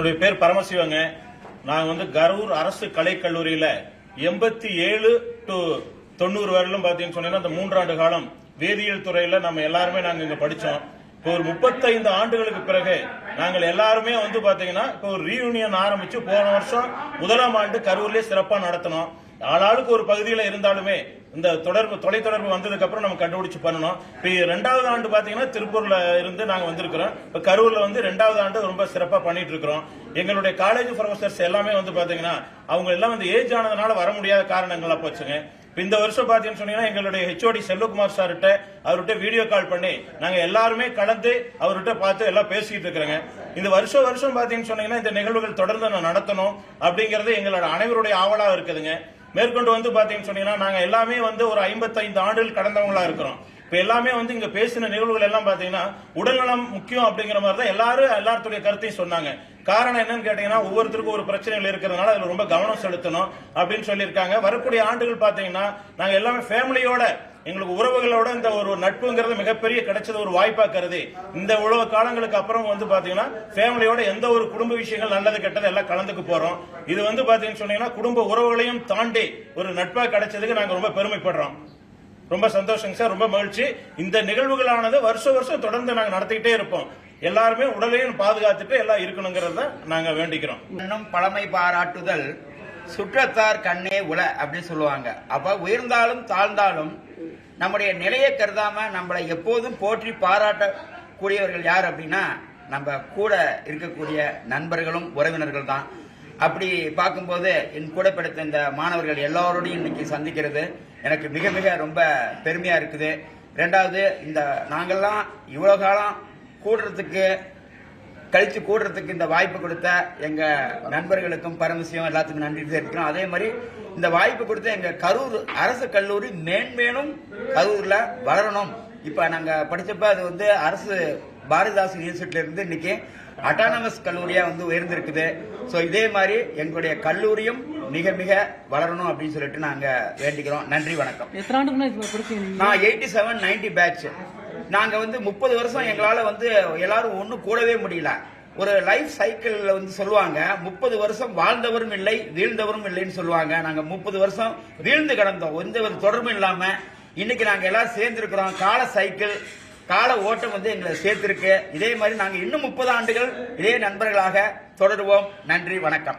என்னுடைய பேர் பரமசிவங்க. நாங்கள் வந்து கரூர் அரசு கலைக்கல்லூரியில் எண்பத்தி ஏழு டு தொண்ணூறு வரையிலும் பார்த்தீங்கன்னு சொன்னீங்கன்னா அந்த மூன்றாண்டு காலம் வேதியியல் துறையில் நம்ம எல்லாருமே நாங்கள் இங்கே படித்தோம் இப்போ ஒரு முப்பத்தைந்து ஆண்டுகளுக்கு பிறகு நாங்கள் எல்லாருமே வந்து பார்த்தீங்கன்னா இப்போ ஒரு ரீயூனியன் ஆரம்பித்து போன வருஷம் முதலாம் ஆண்டு கரூர்லேயே சிறப்பாக நடத்தினோம். ஆளாளுக்கு ஒரு பகுதியில் இருந்தாலுமே இந்த தொடர்பு தொலைத்தொடர்பு வந்ததுக்கு அப்புறம் நம்ம கண்டுபிடிச்சு பண்ணணும். இப்போ ரெண்டாவது ஆண்டு பாத்தீங்கன்னா திருப்பூர்ல இருந்து நாங்க வந்திருக்கிறோம். இப்போ கரூர்ல வந்து ரெண்டாவது ஆண்டு ரொம்ப சிறப்பா பண்ணிட்டு இருக்கிறோம். எங்களுடைய காலேஜ் ப்ரொஃபசர்ஸ் எல்லாமே வந்து பாத்தீங்கன்னா அவங்க எல்லாம் வந்து ஏஜ் ஆனதுனால வர முடியாத காரணங்களா போச்சுங்க. இப்போ இந்த வருஷம் பாத்தீங்கன்னு சொன்னீங்கன்னா எங்களுடைய ஹெச்ஓடி செல்வகுமார் சார்கிட்ட அவர்கிட்ட வீடியோ கால் பண்ணி நாங்க எல்லாருமே கலந்து அவர்கிட்ட பார்த்து எல்லாம் பேசிக்கிட்டு இருக்கிறோங்க. இந்த வருஷம் வருஷம் பாத்தீங்கன்னு சொன்னீங்கன்னா இந்த நிகழ்வுகள் தொடர்ந்து நான் நடத்தணும் அப்படிங்கறது எங்களோட அனைவருடைய ஆவலா இருக்குதுங்க. மேற்கொண்டு வந்து பார்த்தீங்கன்னு சொன்னீங்கன்னா நாங்கள் எல்லாமே வந்து ஒரு ஐம்பத்தைந்து ஆண்டுகள் கடந்தவங்களா இருக்கிறோம். இப்போ எல்லாமே வந்து இங்கே பேசின நிகழ்வுகள் எல்லாம் பார்த்தீங்கன்னா உடல்நலம் முக்கியம் அப்படிங்கிற மாதிரி தான் எல்லாரும் எல்லாத்துடைய கருத்தையும் சொன்னாங்க. காரணம் என்னன்னு கேட்டீங்கன்னா ஒவ்வொருத்தருக்கும் ஒரு பிரச்சனைகள் இருக்கிறதுனால அதில் ரொம்ப கவனம் செலுத்தணும் அப்படின்னு சொல்லியிருக்காங்க. வரக்கூடிய ஆண்டுகள் பார்த்தீங்கன்னா நாங்கள் எல்லாமே ஃபேமிலியோட எங்களுக்கு உறவுகளோட இந்த ஒரு நட்புங்கிறது மிகப்பெரிய கிடைச்சது ஒரு வாய்ப்பா கருதி. இந்த உழவு காலங்களுக்கு அப்புறம் வந்து பாத்தீங்கன்னா ஃபேமிலியோட எந்த ஒரு குடும்ப விஷயங்கள் நல்லது கெட்டது எல்லாம் கலந்துக்கு போறோம். இது வந்து பாத்தீங்கன்னு சொன்னீங்கன்னா குடும்ப உறவுகளையும் தாண்டி ஒரு நட்பா கிடைச்சதுக்கு நாங்க ரொம்ப பெருமைப்படுறோம். ரொம்ப சந்தோஷங்க சார் ரொம்ப மகிழ்ச்சி. இந்த நிகழ்வுகளானது வருஷம் வருஷம் தொடர்ந்து நாங்க நடத்திக்கிட்டே இருப்போம். எல்லாருமே உடலையும் பாதுகாத்துட்டு எல்லாம் இருக்கணுங்கிறத நாங்க வேண்டிக்கிறோம். இன்னும் பழமை பாராட்டுதல். சுற்றத்தார் கண்ணே உல அப்படின்னு சொல்லுவாங்க. அப்ப உயர்ந்தாலும் தாழ்ந்தாலும் நம்முடைய நிலையை கருதாம நம்மளை எப்போதும் போற்றி பாராட்டக்கூடியவர்கள் யார் அப்படின்னா நம்ம கூட இருக்கக்கூடிய நண்பர்களும் உறவினர்கள் தான். அப்படி பார்க்கும்போது என் கூட படித்த இந்த மாணவர்கள் எல்லாரோடையும் இன்னைக்கு சந்திக்கிறது எனக்கு மிக மிக ரொம்ப பெருமையா இருக்குது. ரெண்டாவது இந்த நாங்கள்லாம் இவ்வளோ காலம் கூடுறதுக்கு கழிச்சு கூடுறதுக்கு இந்த வாய்ப்பு கொடுத்த எங்க நண்பர்களுக்கும் பரமசிவம் எல்லாத்துக்கும் நன்றி தெரிவிக்கிறோம் அதே மாதிரி இந்த வாய்ப்பு கொடுத்த எங்க கரூர் அரசு கல்லூரி மேன்மேலும் கரூர்ல வளரணும். இப்ப நாங்க படிச்சப்ப அது வந்து அரசு பாரதிதாசன் யூனிவர்சிட்டில இருந்து இன்னைக்கு அட்டானமஸ் கல்லூரியா வந்து உயர்ந்திருக்குது. சோ இதே மாதிரி எங்களுடைய கல்லூரியும் மிக மிக வளரணும் அப்படின்னு சொல்லிட்டு நாங்க வேண்டிக்கிறோம். நன்றி வணக்கம். நான் எயிட்டி செவன் நைன்டி பேட்ச் நாங்க வந்து முப்பது வருஷம் எங்களால வந்து எல்லாரும் ஒண்ணு கூடவே முடியல. ஒரு லைஃப் சைக்கிள்ல வந்து சொல்லுவாங்க முப்பது வருஷம் வாழ்ந்தவரும் இல்லை வீழ்ந்தவரும் இல்லைன்னு சொல்லுவாங்க. நாங்க முப்பது வருஷம் வீழ்ந்து கிடந்தோம். எந்த ஒரு தொடர்பும் இல்லாம இன்னைக்கு நாங்க எல்லாரும் சேர்ந்திருக்கிறோம். கால சைக்கிள் கால ஓட்டம் வந்து எங்களை சேர்த்திருக்கு. இதே மாதிரி நாங்க இன்னும் முப்பது ஆண்டுகள் இதே நண்பர்களாக தொடருவோம். நன்றி வணக்கம்.